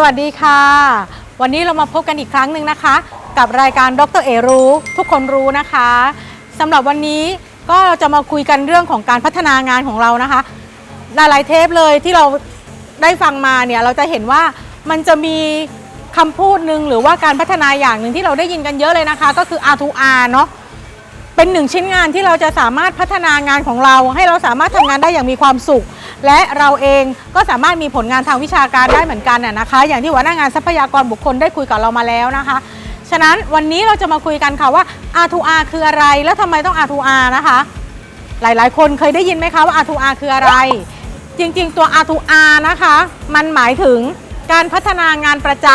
สวัสดีค่ะ วันนี้เรามาพบกันอีกครั้งหนึ่งนะคะ กับรายการดรเอรู้ทุกคนรู้นะคะสำหรับวันนี้ก็เราจะมาคุยกันเรื่องของการพัฒนางานของเรานะคะหลายๆเทปเลยที่เราได้ฟังมาเนี่ยเราจะเห็นว่ามันจะมีคำพูดหนึ่งหรือว่าการพัฒนาอย่างหนึ่งที่เราได้ยินกันเยอะเลยนะคะ ก็คือ R2R เนาะเป็นหนึ่งชิ้นงานที่เราจะสามารถพัฒนางานของเรา ให้เราสามารถทำงานได้อย่างมีความสุข และเราเองก็สามารถมีผลงานทางวิชาการได้เหมือนกันน่ะนะคะ อย่างที่หัวหน้างานทรัพยากรบุคคลได้คุยกับเรามาแล้วนะคะ ฉะนั้นวันนี้เราจะมาคุยกันค่ะว่า R2R คืออะไร และทำไมต้อง R2R นะคะ หลายๆ คนเคยได้ยินไหมคะว่า R2R คืออะไร จริงๆ ตัว R2R นะคะ มันหมายถึงการพัฒนางานประจ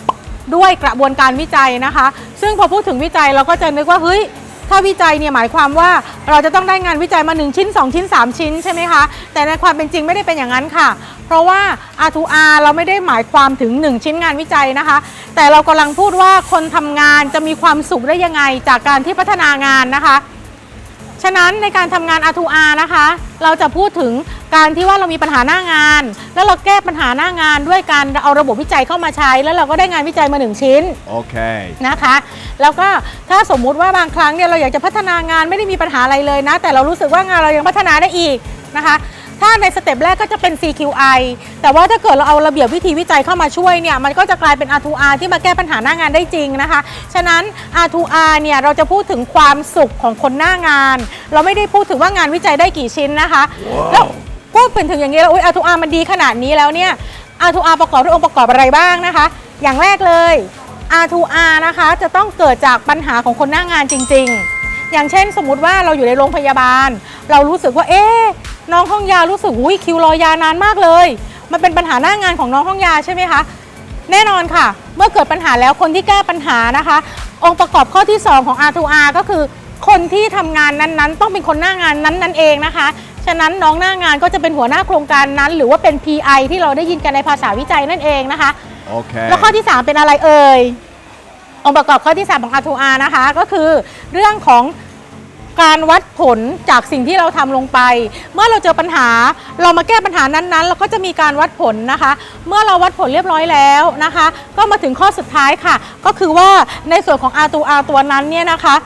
ำด้วยกระบวนการวิจัยนะคะ ซึ่งพอพูดถึงวิจัยเราก็จะนึกว่าเฮ้ย ถ้าวิจัยเนี่ยหมายความว่าเราจะต้องได้งานวิจัยมา 1 ชิ้น 2 ชิ้น 3 ชิ้นใช่ไหมคะ แต่ในความเป็นจริงไม่ได้เป็นอย่างนั้นค่ะ เพราะว่า R2R เราไม่ได้หมายความถึง 1 ชิ้นงานวิจัยนะคะ แต่เรากำลังพูดว่าคนทำงานจะมีความสุขได้ยังไงจากการที่พัฒนางานนะคะฉะนั้นในการทำงาน R2R นะคะ เราจะพูดถึงการที่ว่าเรามีปัญหาหน้างาน แล้วเราแก้ปัญหาหน้างานด้วยการเอาระบบวิจัยเข้ามาใช้ แล้วเราก็ได้งานวิจัยมาหนึ่งชิ้น Okay. นะคะ แล้วก็ถ้าสมมุติว่าบางครั้งเนี่ยเราอยากจะพัฒนางานไม่ได้มีปัญหาอะไรเลยนะ แต่เรารู้สึกว่างานเรายังพัฒนาได้อีกนะคะถ้าในสเต็ปแรกก็จะเป็น CQI แต่ว่าถ้าเกิดเราเอาระเบียบวิธีวิจัยเข้ามาช่วยเนี่ยมันก็จะกลายเป็น R2R ที่มาแก้ปัญหาหน้างานได้จริงนะคะ ฉะนั้น R2R เนี่ยเราจะพูดถึงความสุขของคนหน้างาน เราไม่ได้พูดถึงว่างานวิจัยได้กี่ชิ้นนะคะแล้วพูดเป็นถึงอย่างนี้แล้วอุ๊ย R2R มันดีขนาดนี้แล้วเนี่ย R2R ประกอบด้วยองค์ประกอบอะไรบ้างนะคะ อย่างแรกเลย R2R นะคะจะต้องเกิดจากปัญหาของคนหน้างานจริง ๆ อย่างเช่นสมมุติว่าเราอยู่ในโรงพยาบาล เรารู้สึกว่าเอ๊ะน้องห้องยารู้สึกอุ้ยคิวรอยานานมากเลย มันเป็นปัญหาหน้างานของน้องห้องยาใช่ไหมคะแน่นอนค่ะ เมื่อเกิดปัญหาแล้วคนที่แก้ปัญหานะคะ องค์ประกอบข้อที่ 2 ของ R2R ก็คือ คนที่ทำงานนั้นๆ ต้องเป็นคนหน้างานนั้นนั่นเองนะคะ ฉะนั้นน้องหน้างานก็จะเป็นหัวหน้าโครงการนั้น หรือว่าเป็น PI ที่เราได้ยินกันในภาษาวิจัยนั่นเองนะคะ Okay. แล้วข้อที่ 3 เป็นอะไรเอ่ย องค์ประกอบข้อที่ 3 ของ R2R นะคะ ก็คือเรื่องของการวัดผลจากสิ่งที่เราทำลงไป เมื่อเราเจอปัญหาเรามาแก้ปัญหานั้นๆ เราก็จะมีการวัดผลนะคะ เมื่อเราวัดผลเรียบร้อยแล้วนะคะ ก็มาถึงข้อสุดท้ายค่ะ ก็คือว่าในส่วนของ R2R ตัวนั้นเนี่ยนะคะ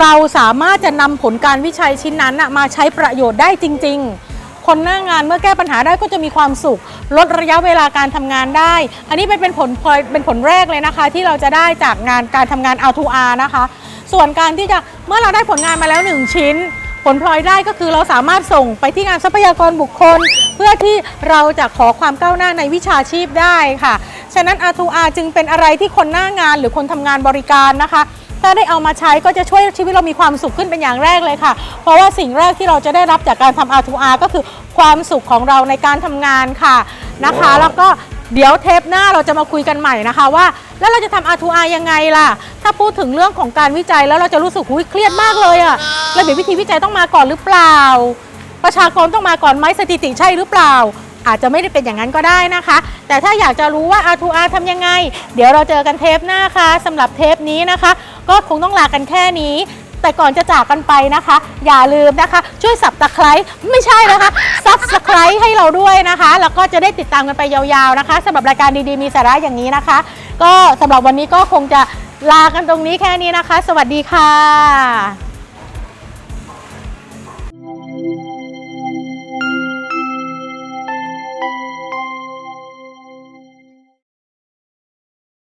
เราสามารถจะนำผลการวิจัยชิ้นนั้นมาใช้ประโยชน์ได้จริง ๆ คนหน้างานเมื่อแก้ปัญหาได้ก็จะมีความสุข ลดระยะเวลาการทำงานได้ อันนี้เป็นผลพลอยเป็นผลแรกเลยนะคะ ที่เราจะได้จากงานการทำงาน R2R นะคะ ส่วนการที่จะเมื่อเราได้ผลงานมาแล้ว 1 ชิ้น ผลพลอยได้ก็คือเราสามารถส่งไปที่งานทรัพยากรบุคคล เพื่อที่เราจะขอความก้าวหน้าในวิชาชีพได้ค่ะ ฉะนั้น R2R จึงเป็นอะไรที่คนหน้างานหรือคนทำงานบริการนะคะ ถ้าได้เอามาใช้ก็จะช่วยชีวิตเรามีความสุขขึ้นเป็นอย่างแรกเลยค่ะ เพราะว่าสิ่งแรกที่เราจะได้รับจากการทำ R2R ก็คือความสุขของเราในการทำงานค่ะนะคะ แล้วก็เดี๋ยวเทปหน้าเราจะมาคุยกันใหม่นะคะว่า แล้วเราจะทำ R2R ยังไงล่ะ ถ้าพูดถึงเรื่องของการวิจัยแล้วเราจะรู้สึกหุยเครียดมากเลยอะระเบียบวิธีวิจัยต้องมาก่อนหรือเปล่า ประชากรต้องมาก่อนไหมสถิติใช่หรือเปล่า อาจจะไม่ได้เป็นอย่างนั้นก็ได้นะคะ แต่ถ้าอยากจะรู้ว่า R2R ทำยังไง เดี๋ยวเราเจอกันเทปหน้าค่ะสำหรับเทปนี้นะคะ ก็คงต้องลากันแค่นี้ แต่ก่อนจะจากกันไปนะคะ อย่าลืมนะคะ ช่วยสับตะไคร้ไม่ใช่นะคะซับสไครต์ให้เราด้วยนะคะ แล้วก็จะได้ติดตามกันไปยาวๆนะคะสำหรับรายการดีๆมีสาระอย่างนี้นะคะ ก็สำหรับวันนี้ก็คงจะลากันตรงนี้แค่นี้นะคะ สวัสดีค่ะ